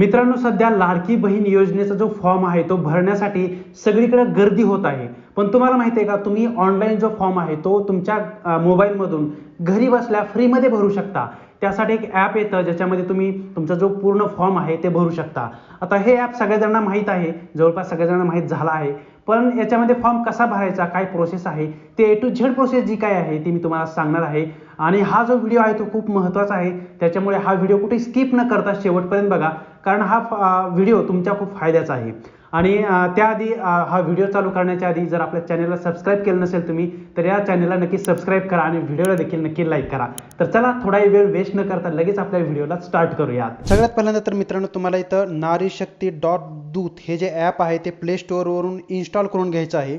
मित्रांनो सध्या लाडकी बहीण योजनेचा जो फॉर्म आहे तो भरण्यासाठी सगळीकडे गर्दी होत आहे. पण तुम्हाला माहिती आहे का तुम्ही ऑनलाईन जो फॉर्म आहे तो तुमच्या मोबाईलमधून घरी बसल्या फ्रीमध्ये भरू शकता. त्यासाठी एक ॲप येतं ज्याच्यामध्ये तुम्ही तुमचा जो पूर्ण फॉर्म आहे ते भरू शकता. आता हे ॲप सगळ्याजणांना माहीत आहे जवळपास सगळ्याजणांना माहीत झालं आहे. पण याच्यामध्ये फॉर्म कसा भरायचा काय प्रोसेस आहे ते ए टू झेड प्रोसेस जी काय आहे ती मी तुम्हाला सांगणार आहे. आणि हा जो व्हिडिओ आहे तो खूप महत्त्वाचा आहे. त्याच्यामुळे हा व्हिडिओ कुठे स्किप न करता शेवटपर्यंत बघा. कारण हा फ- व्हिडिओ तुमच्या खूप फायद्याचा आहे. आणि त्याआधी हा व्हिडिओ चालू करण्याच्या आधी जर आपल्या चॅनलला सबस्क्राईब केलं नसेल तुम्ही तर या चॅनलला नक्की सबस्क्राईब करा आणि व्हिडिओला देखील नक्की लाईक करा. तर चला थोडा वेळ वेस्ट न करता लगेच आपल्या व्हिडिओला स्टार्ट करूया सगळ्यात पहिल्यांदा तर मित्रांनो तुम्हाला इथं नारी शक्ती डॉट दूत हे जे ॲप आहे ते प्ले स्टोअरवरून इन्स्टॉल करून घ्यायचं आहे.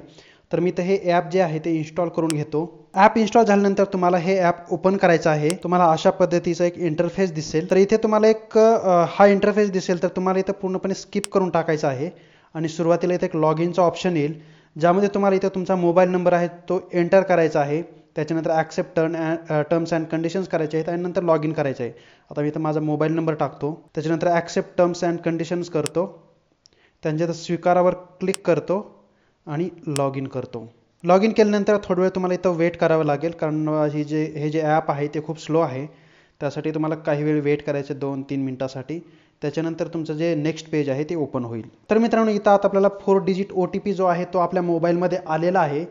तर मी तर हे ॲप जे आहे ते इन्स्टॉल करून घेतो. ॲप इन्स्टॉल झाल्यानंतर तुम्हाला हे ॲप ओपन करायचं आहे. तुम्हाला अशा पद्धतीचा एक इंटरफेस दिसेल. तर इथे तुम्हाला एक हा इंटरफेस दिसेल तर तुम्हाला इथं पूर्णपणे स्किप करून टाकायचं आहे. आणि सुरुवातीला इथे एक लॉग इनचा ऑप्शन येईल. ज्यामध्ये तुम्हाला इथं तुमचा मोबाईल नंबर आहे तो एंटर करायचा आहे. त्याच्यानंतर accept turn terms and conditions करायचे आहेत आणि नंतर लॉग इन करायचं आहे. आता मी इथं माझा मोबाईल नंबर टाकतो. त्याच्यानंतर ॲक्सेप्ट टर्म्स अँड कंडिशन्स करतो. त्यांच्या स्वीकारावर क्लिक करतो आणि लॉग इन करतो. लॉग इन केल्यानंतर थोडा वेळ तुम्हाला इथं वेट करावं लागेल. कारण ही जे हे जे ॲप आहे ते खूप स्लो आहे. त्यासाठी तुम्हाला काही वेळ वेट करायचे दोन तीन मिनटासाठी. त्याच्यानंतर तुमचं जे नेक्स्ट पेज आहे ते ओपन होईल. तर मित्रांनो इथं आता आपल्याला four digit O T P जो आहे तो आपल्या मोबाईलमध्ये आलेला आहे.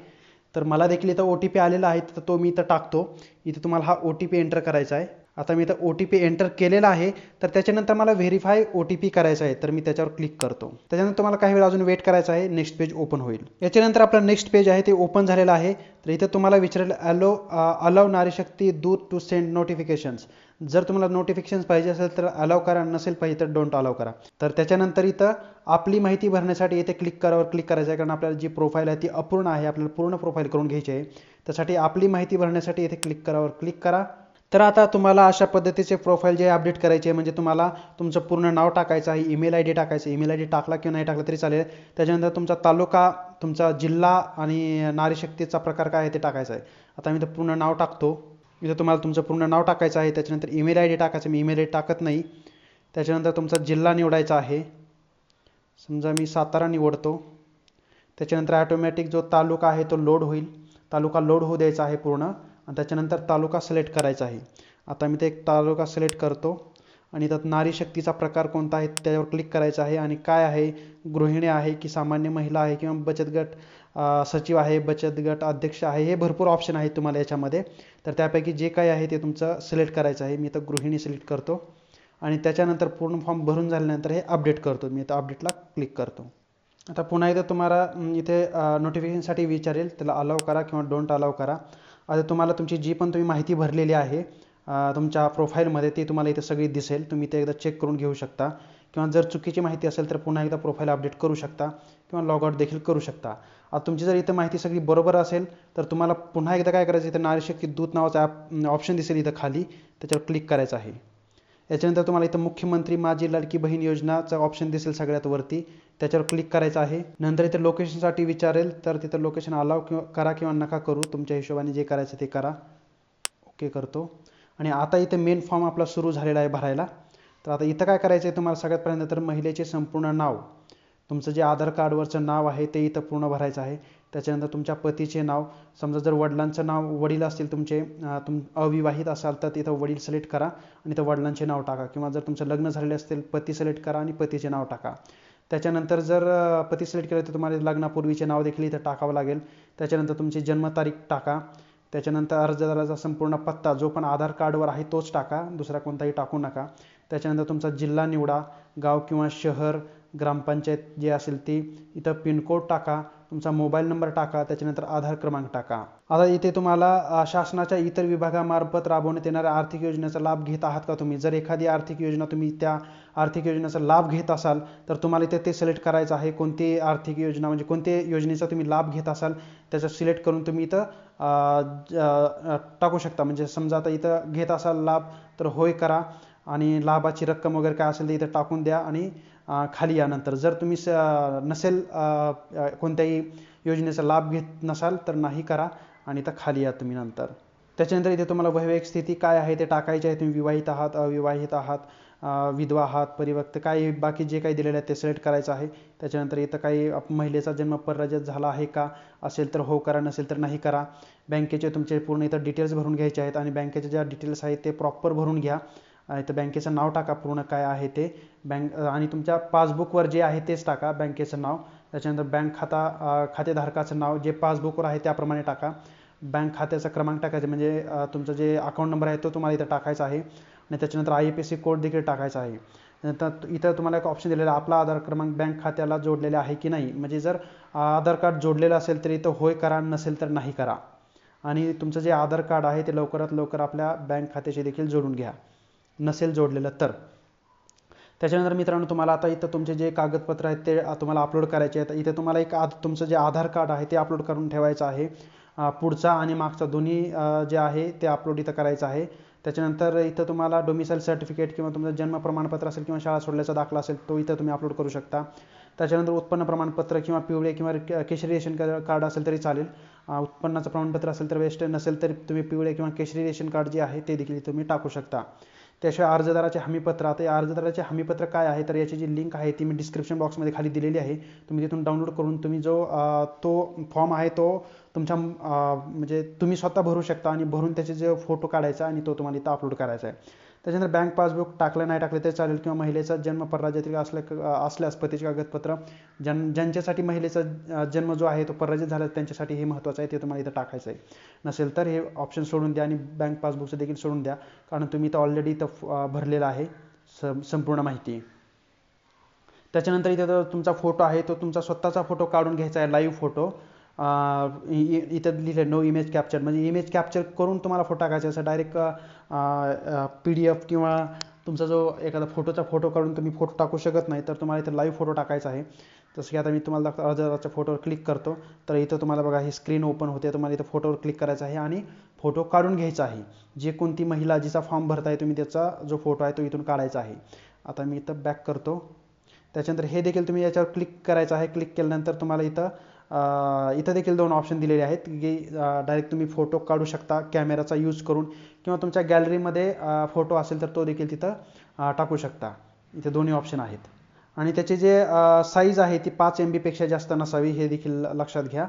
तर मला देखील इथं ओ टी पी आलेला आहे तर तो मी इथं टाकतो. इथं तुम्हाला हा ओ टी पी एंटर करायचा आहे. आता मी इथं ओ टी पी एंटर केलेला आहे तर त्याच्यानंतर मला व्हेरीफाय ओ टी पी करायचा आहे तर मी त्याच्यावर क्लिक करतो. त्याच्यानंतर तुम्हाला काही वेळ अजून वेट करायचा आहे नेक्स्ट पेज ओपन होईल. याच्यानंतर आपलं नेक्स्ट पेज आहे ते ओपन झालेलं आहे. तर इथं तुम्हाला विचारेल अलो अलाव नारी शक्ती टू सेंड नोटिफिकेशन्स जर तुम्हाला नोटिफिकेशन्स पाहिजे असेल तर अलाव करा नसेल पाहिजे तर डोंट अलाव करा. तर त्याच्यानंतर इथं आपली माहिती भरण्यासाठी इथे क्लिक करावर क्लिक करायचं आहे कारण आपल्याला जी प्रोफाईल आहे ती अपूर्ण आहे आपल्याला पूर्ण प्रोफाईल करून घ्यायची आहे. त्यासाठी आपली माहिती भरण्यासाठी इथे क्लिक करावर क्लिक करा. तर आता तुम्हाला अशा पद्धतीचे प्रोफाईल जे अपडेट करायचे आहे म्हणजे तुम्हाला तुमचं पूर्ण नाव टाकायचं आहे ईमेल आय डी टाकायचं ईमेल आय डी टाकला किंवा नाही टाकला तरी चालेल. त्याच्यानंतर तुमचा तालुका तुमचा जिल्हा आणि नारीशक्तीचा प्रकार काय आहे ते टाकायचा आहे. आता मी तर पूर्ण नाव टाकतो. इथं तुम्हाला तुमचं पूर्ण नाव टाकायचं आहे त्याच्यानंतर ईमेल आय डी टाकायचं मी ईमेल आय डी टाकत नाही. त्याच्यानंतर तुमचा जिल्हा निवडायचा आहे. समजा मी सातारा निवडतो. त्याच्यानंतर ॲटोमॅटिक जो तालुका आहे तो लोड होईल. तालुका लोड होऊ द्यायचा आहे पूर्ण. आणि त्याच्यानंतर तालुका सिलेक्ट करायचा आहे. आता मी ते एक तालुका सिलेक्ट करतो आणि त्यात नारी शक्तीचा प्रकार कोणता आहे त्याच्यावर क्लिक करायचं आहे आणि काय आहे? गृहिणी आहे की सामान्य महिला आहे किंवा बचत गट सचिव आहे बचत गट अध्यक्ष आहे हे भरपूर ऑप्शन आहेत तुम्हाला याच्यामध्ये. तर त्यापैकी जे काही आहे ते तुमचं सिलेक्ट करायचं आहे. मी तर गृहिणी सिलेक्ट करतो आणि त्याच्यानंतर पूर्ण फॉर्म भरून झाल्यानंतर हे अपडेट करतो. मी तर अपडेटला क्लिक करतो. आता पुन्हा एकदा तुम्हाला इथे नोटिफिकेशनसाठी विचारेल. त्याला अलाव करा किंवा डोंट अलाव करा. आता तुम्हाला तुमची जी पण तुम्ही माहिती भरलेली आहे तुमच्या प्रोफाईलमध्ये ती तुम्हाला इथे सगळी दिसेल. तुम्ही ते एकदा चेक करून घेऊ शकता. किंवा जर चुकीची माहिती असेल तर पुन्हा एकदा प्रोफाईल अपडेट करू शकता. किंवा लॉग आउट देखील करू शकता. आता तुमची जर इथं माहिती सगळी बरोबर असेल तर तुम्हाला पुन्हा एकदा काय करायचं इथं नारीशक्ती दूत नावाचा ॲप ऑप्शन दिसेल इथं खाली. त्याच्यावर क्लिक करायचं आहे. याच्यानंतर तुम्हाला इथं मुख्यमंत्री माझी लाडकी बहीण योजनाचा ऑप्शन दिसेल सगळ्यात वरती. त्याच्यावर क्लिक करायचं आहे. नंतर इथे लोकेशनसाठी विचारेल तर तिथं लोकेशन अलाव किंवा करा किंवा नका करू. तुमच्या हिशोबाने जे करायचं ते करा. ओके करतो. आणि आता इथे मेन फॉर्म आपला सुरू झालेला आहे भरायला. तर आता इथं काय करायचं आहे तुम्हाला सगळ्यात पहिल्यांदा तर महिलेचे संपूर्ण नाव. तुमचं जे आधार कार्डवरचं नाव आहे ते इथं पूर्ण भरायचं आहे. त्याच्यानंतर तुमच्या पतीचे नाव. समजा जर वडिलांचं नाव वडील असतील तुमचे तुम अविवाहित असाल तर तिथं वडील सिलेक्ट करा. आणि इथं वडिलांचे नाव टाका. किंवा जर तुमचं लग्न झालेले असतील पती सिलेक्ट करा आणि पतीचे नाव टाका. त्याच्यानंतर जर पती सिलेक्ट केलं तर तुम्हाला लग्नापूर्वीचे नाव देखील इथं टाकावं लागेल. त्याच्यानंतर तुमची जन्मतारीख टाका. त्याच्यानंतर अर्जदाराचा संपूर्ण पत्ता जो पण आधार कार्डवर आहे तोच टाका. दुसरा कोणताही टाकू नका. त्याच्यानंतर तुमचा जिल्हा निवडा. गाव किंवा शहर ग्रामपंचायत जे असेल ती इथं पिनकोड टाका. तुमचा मोबाईल नंबर टाका त्याच्यानंतर आधार क्रमांक टाका. आता इथे तुम्हाला शासनाच्या इतर विभागामार्फत राबवण्यात येणाऱ्या आर्थिक योजनेचा लाभ घेत आहात का तुम्ही? जर एखादी आर्थिक योजना तुम्ही त्या आर्थिक योजनेचा लाभ घेत असाल तर तुम्हाला इथे ते सिलेक्ट करायचं आहे. कोणती आर्थिक योजना म्हणजे कोणत्या योजनेचा तुम्ही लाभ घेत असाल त्याचं सिलेक्ट करून तुम्ही इथं टाकू शकता. म्हणजे समजा आता इथं घेत असाल लाभ तर होय करा. आणि लाभाची रक्कम वगैरे काय असेल ते इथं टाकून द्या आणि खाली या नंतर. जर तुम्ही स नसेल कोणत्याही योजनेचा लाभ घेत नसाल तर नाही करा आणि इथं खाली या तुम्ही नंतर. त्याच्यानंतर इथे तुम्हाला वैवाहिक स्थिती काय आहे ते टाकायचे आहे. तुम्ही विवाहित आहात अविवाहित आहात विधवा आहात परिवक्त काही बाकी जे काही दिलेलं आहे ते सिलेक्ट करायचं आहे. त्याच्यानंतर इथं काही आप- महिलेचा जन्म परराज्यात झाला आहे का? असेल तर हो करा नसेल तर नाही करा. बँकेचे तुमचे पूर्ण इथं डिटेल्स भरून घ्यायचे आहेत आणि बँकेचे ज्या डिटेल्स आहेत ते प्रॉपर भरून घ्या. इथं बँकेचं नाव टाका पूर्ण काय आहे ते. बँक आणि तुमच्या पासबुकवर जे आहे तेच टाका बँकेचं नाव. त्याच्यानंतर बँक खाता खातेधारकाचं नाव जे पासबुकवर आहे त्याप्रमाणे टाका. बँक खात्याचा क्रमांक टाकायचा म्हणजे तुमचा तुमचं जे अकाउंट नंबर आहे तो तुम्हाला इथं टाकायचा आहे. आणि त्याच्यानंतर आय पी सी कोड देखील टाकायचा आहे. नंतर इथं तुम्हाला एक ऑप्शन दिलेला आपला आधार क्रमांक बँक खात्याला जोडलेला आहे की नाही. म्हणजे जर आधार कार्ड जोडलेलं असेल तर इथं होय करा नसेल तर नाही करा. आणि तुमचं जे आधार कार्ड आहे ते लवकरात लवकर आपल्या बँक खात्याशी देखील जोडून घ्या. नसेल जोडलेलं तर. त्याच्यानंतर मित्रांनो तुम्हाला आता इथं तुमचे जे कागदपत्र आहेत ते तुम्हाला अपलोड करायचे आहेत. इथं तुम्हाला एक आध तुमचं जे आधार कार्ड आहे ते अपलोड करून ठेवायचं आहे. पुढचा आणि मागचा दोन्ही जे आहे ते अपलोड इथं करायचं आहे. त्याच्यानंतर इथं तुम्हाला डोमिसाईल सर्टिफिकेट किंवा तुमचं जन्म प्रमाणपत्र असेल किंवा शाळा सोडल्याचा दाखला असेल तो इथं तुम्ही अपलोड करू शकता. त्याच्यानंतर उत्पन्न प्रमाणपत्र किंवा पिवळे किंवा केशरी रेशन कार्ड असेल तरी चालेल. उत्पन्नाचं प्रमाणपत्र असेल तर वेस्ट नसेल तरी तुम्ही पिवळे किंवा केशरी रेशन कार्ड जे आहे ते देखील तुम्ही टाकू शकता. त्याशिवाय अर्जदाराचे हमीपत्र. आता या अर्जदाराचे हमीपत्र काय आहे? तर याची जी लिंक आहे ती मी डिस्क्रिप्शन बॉक्समध्ये खाली दिलेली आहे. तुम्ही तिथून डाउनलोड करून तुम्ही जो तो फॉर्म आहे तो तुमच्या म्हणजे तुम्ही स्वतः भरू शकता आणि भरून त्याचे जे फोटो काढायचा आणि तो तुम्हाला इथं अपलोड करायचा आहे. त्याच्यानंतर बँक पासबुक टाकलं नाही टाकलं तरी चालेल. किंवा महिलेचा जन्म परराज्यातील असल्या असल्यास पतीचे कागदपत्र. ज्यां ज्यांच्यासाठी महिलेचा जन्म जो आहे तो परराज्यात झाला त्यांच्यासाठी हे महत्त्वाचं आहे ते तुम्हाला इथं टाकायचं आहे. नसेल तर हे ऑप्शन सोडून द्या आणि बँक पासबुकचं देखील सोडून द्या. कारण तुम्ही इथं ऑलरेडी इथं भरलेलं आहे. सं संपूर्ण माहिती. त्याच्यानंतर इथं तुमचा फोटो आहे तो तुमचा स्वतःचा फोटो काढून घ्यायचा आहे लाईव्ह फोटो इथं लिहिलं नो इमेज कॅप्चर म्हणजे इमेज कॅप्चर करून तुम्हाला फोटो टाकायचा असं डायरेक्ट पी डी एफ किंवा तुमचा जो एखादा फोटोचा फोटो काढून तुम्ही फोटो टाकू शकत नाही तर तुम्हाला इथं लाईव्ह फोटो टाकायचा आहे. जसं की आता मी तुम्हाला दाखवतो अर्जदाराच्या फोटोवर क्लिक करतो. तर इथं तुम्हाला बघा ही स्क्रीन ओपन होते. तुम्हाला इथं फोटोवर क्लिक करायचं आहे आणि फोटो काढून घ्यायचा आहे. जे कोणती महिला जिचा फॉर्म भरताय तुम्ही त्याचा जो फोटो आहे तो इथून काढायचा आहे. आता मी इथं बॅक करतो. त्याच्यानंतर हे देखील तुम्ही याच्यावर क्लिक करायचं आहे. क्लिक केल्यानंतर तुम्हाला इथं इथं देखील दोन ऑप्शन दिलेले आहेत की डायरेक्ट तुम्ही फोटो काढू शकता कॅमेराचा यूज करून किंवा तुमच्या गॅलरीमध्ये फोटो असेल तर तो देखील तिथं टाकू शकता. इथे दोन्ही ऑप्शन आहेत. आणि त्याची जे साईज आहे ती पाच एम बीपेक्षा जास्त नसावी हे देखील लक्षात घ्या.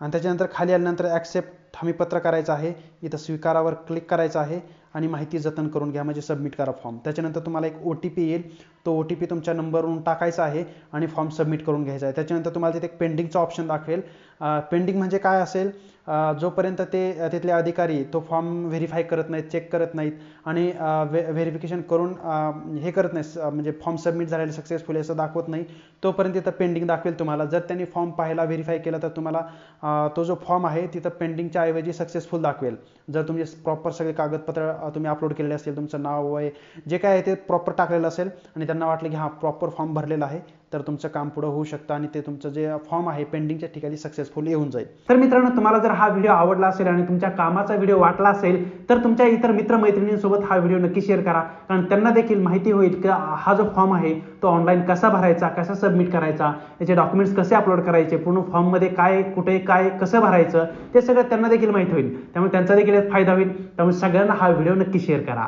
आणि त्याच्यानंतर खाली आल्यानंतर ॲक्सेप्ट हमीपत्र करायचं आहे. इथं स्वीकारावर क्लिक करायचं आहे. आणि माहिती जतन करून घ्या म्हणजे सबमिट करा फॉर्म त्याच्यानंतर तुम्हाला एक ओ टी पी येईल. तो ओ टी पी तुमच्या नंबरवरून टाकायचा आहे आणि फॉर्म सबमिट करून घ्यायचा आहे. त्याच्यानंतर तुम्हाला तिथे एक पेंडिंगचा ऑप्शन दाखवेल. पेंडिंग म्हणजे काय असेल? जोपर्यंत ते तिथले अधिकारी तो फॉर्म व्हेरीफाय करत नाहीत चेक करत नाहीत आणि व्हेरिफिकेशन करून हे करत नाही म्हणजे फॉर्म सबमिट झालेलं सक्सेसफुल असं दाखवत नाही तोपर्यंत तिथं पेंडिंग दाखवेल तुम्हाला. जर त्यांनी फॉर्म पाहायला व्हेरीफाय केला तर तुम्हाला तो जो फॉर्म आहे तिथं पेंडिंगच्या ऐवजी सक्सेसफुल दाखवेल. जर तुमचे प्रॉपर सगळे कागदपत्र तुम्ही अपलोड केलेले असेल तुमचं नाव वय जे काय आहे ते प्रॉपर टाकलेलं असेल आणि त्यांना वाटलं की हा प्रॉपर फॉर्म भरलेला आहे तर तुमचं काम पुढं होऊ शकतं आणि ते तुमचं जे फॉर्म आहे पेंडिंगच्या ठिकाणी सक्सेसफुल येऊन जाईल. तर मित्रांनो तुम्हाला जर हा व्हिडिओ आवडला असेल आणि तुमच्या कामाचा व्हिडिओ वाटला असेल तर तुमच्या इतर मित्रमैत्रिणींसोबत हा व्हिडिओ नक्की शेअर करा. कारण त्यांना देखील माहिती होईल की हा जो फॉर्म आहे तो ऑनलाईन कसा भरायचा कसा सबमिट करायचा त्याचे डॉक्युमेंट्स कसे अपलोड करायचे पूर्ण फॉर्ममध्ये काय कुठे काय कसं भरायचं ते सगळं त्यांना देखील माहिती होईल. त्यामुळे त्यांचा देखील फायदा होईल. त्यामुळे सगळ्यांना हा व्हिडिओ नक्की शेअर करा.